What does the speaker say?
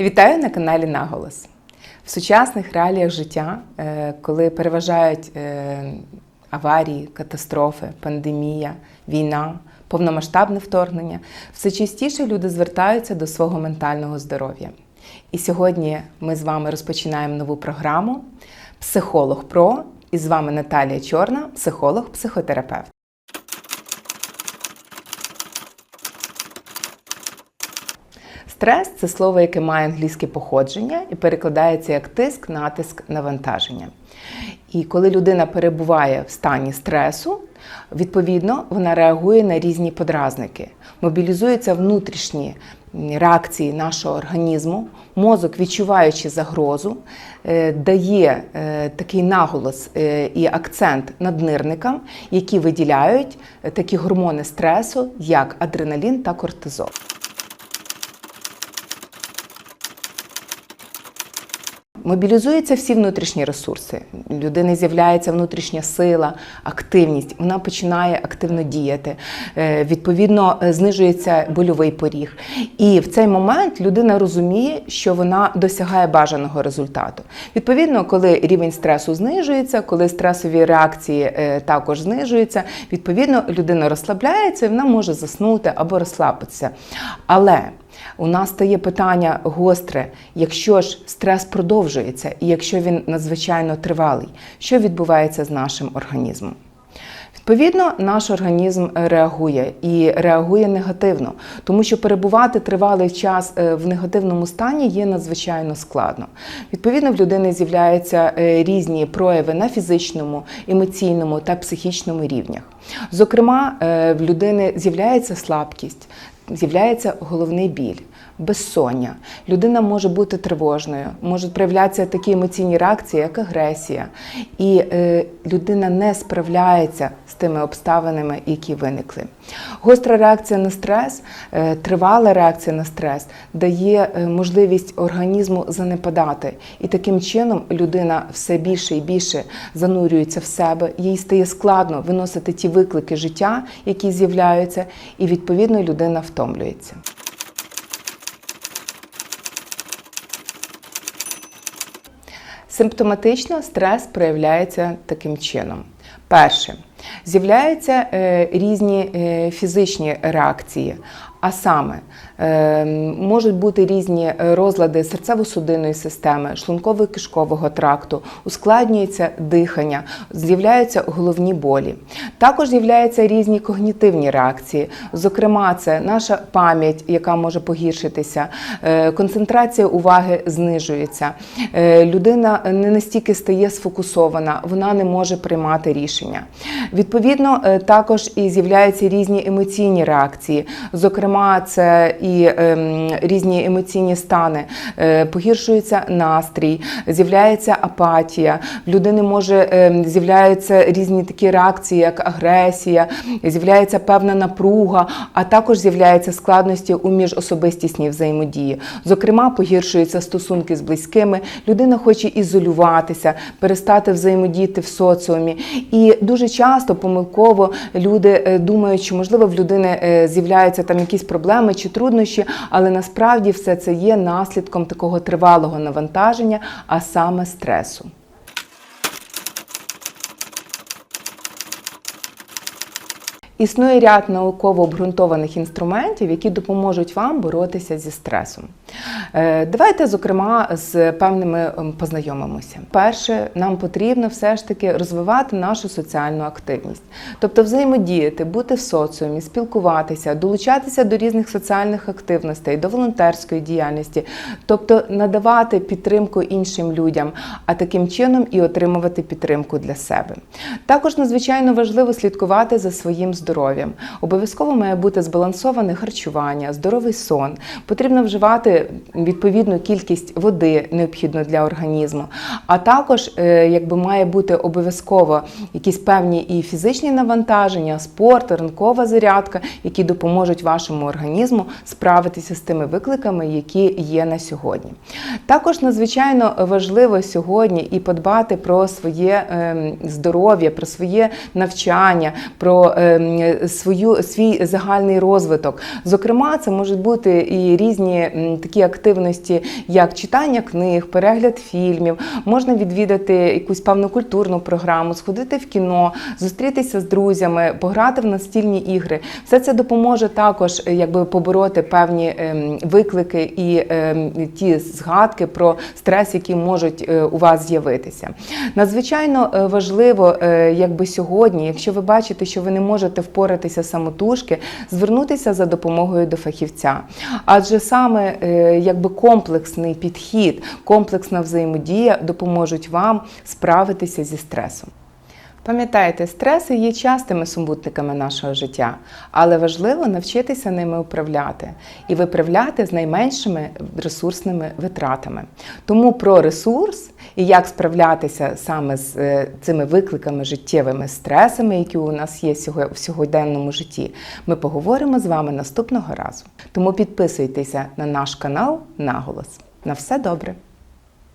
Вітаю на каналі Наголос. В сучасних реаліях життя, е, коли переважають е, аварії, катастрофи, пандемія, війна, повномасштабне вторгнення, все частіше люди звертаються до свого ментального здоров'я. І сьогодні ми з вами розпочинаємо нову програму Психолог Про. І з вами Наталія Чорна, психолог, Стрес це слово, яке має англійське походження і перекладається як тиск, натиск, навантаження. І коли людина перебуває в стані стресу, відповідно вона реагує на різні подразники, мобілізуються внутрішні реакції нашого організму, мозок, відчуваючи загрозу, е, дає е, такий наголос е, і акцент наднирникам, які виділяють такі гормони стресу, як адреналін та кортизол. Мобілізуються всі внутрішні ресурси. Людини з'являється внутрішня сила, активність. Вона починає активно діяти. Е, Відповідно, е, знижується больовий поріг. І в цей момент людина розуміє, що вона досягає бажаного результату. Відповідно, коли рівень стресу знижується, коли стресові реакції е, також знижуються, відповідно, людина розслабляється і вона може заснути або розслабитися. Але у нас стає питання гостре, якщо ж стрес продовжується і якщо він надзвичайно тривалий, що відбувається з нашим організмом? Відповідно, наш організм реагує і реагує негативно, тому що перебувати тривалий час е, в негативному стані є надзвичайно складно. Відповідно, в людини з'являються е, різні прояви на фізичному, емоційному та психічному рівнях. Зокрема, е, в людини з'являється слабкість, з'являється головний біль, безсоння. Людина може бути тривожною, можуть проявлятися такі емоційні реакції, як агресія, і е, людина не справляється з тими обставинами, які виникли. Гостра реакція на стрес, е, тривала реакція на стрес дає е, можливість організму занепадати, і таким чином людина все більше і більше занурюється в себе, їй стає складно виносити ті виклики життя, які з'являються, і відповідно людина втомлюється. Симптоматично стрес проявляється таким чином. Перше, з'являються е, різні е, фізичні реакції, а саме е, можуть бути різні розлади серцево-судинної системи, шлунково-кишкового тракту, ускладнюється дихання, з'являються головні болі. Також з'являються різні когнітивні реакції. Зокрема, це наша пам'ять, яка може погіршитися, концентрація уваги знижується. Людина не настільки стає сфокусована, вона не може приймати рішення. Відповідно, е, також і з'являються різні емоційні реакції. Зокрема, це і ем, різні емоційні стани, Е, погіршується настрій, з'являється апатія. В людини може ем, з'являються різні такі реакції, як агресія, з'являється певна напруга, а також з'являються складності у міжособистісній взаємодії. Зокрема, погіршуються стосунки з близькими. Людина хоче ізолюватися, перестати взаємодіяти в соціумі. І дуже часто помилково люди е, думають, що можливо в людини е, з'являються там якісь проблеми чи труднощі, але насправді все це є наслідком такого тривалого навантаження, а саме стресу. Існує ряд науково обґрунтованих інструментів, які допоможуть вам боротися зі стресом. Е, Давайте, зокрема, з певними ем, познайомимося. Перше, нам потрібно все ж таки розвивати нашу соціальну активність, тобто взаємодіяти, бути в соціумі, спілкуватися, долучатися до різних соціальних активностей, до волонтерської діяльності, тобто надавати підтримку іншим людям, а таким чином і отримувати підтримку для себе. Також надзвичайно важливо слідкувати за своїм здоров'ям. Обов'язково має бути збалансоване харчування, здоровий сон. Потрібно вживати відповідну кількість води необхідну для організму. А також е, якби має бути обов'язково якісь певні і фізичні навантаження, спорт, ранкова зарядка, які допоможуть вашому організму справитися з тими викликами, які є на сьогодні. Також надзвичайно важливо сьогодні і подбати про своє ем, здоров'я, про своє навчання, про ем, свою, свій загальний розвиток. Зокрема, це можуть бути і різні такі активності, як читання книг, перегляд фільмів, можна відвідати якусь певну культурну програму, сходити в кіно, зустрітися з друзями, пограти в настільні ігри. Все це допоможе також е, якби побороти певні ем, виклики і ем, ті згадки про стрес, які можуть е, у вас з'явитися. Надзвичайно е, важливо, якби сьогодні, якщо ви бачите, що ви не можете впоратися самотужки, звернутися за допомогою до фахівця. Адже саме е, якби комплексний підхід, комплексна взаємодія допоможуть вам справитися зі стресом. Пам'ятайте, стреси є частими сумбутниками нашого життя, але важливо навчитися ними управляти і виправляти з найменшими ресурсними витратами. Тому про ресурс і як справлятися саме з е, цими викликами життєвими стресами, які у нас є в сьогоденному житті, ми поговоримо з вами наступного разу. Тому підписуйтеся на наш канал Наголос. На все добре!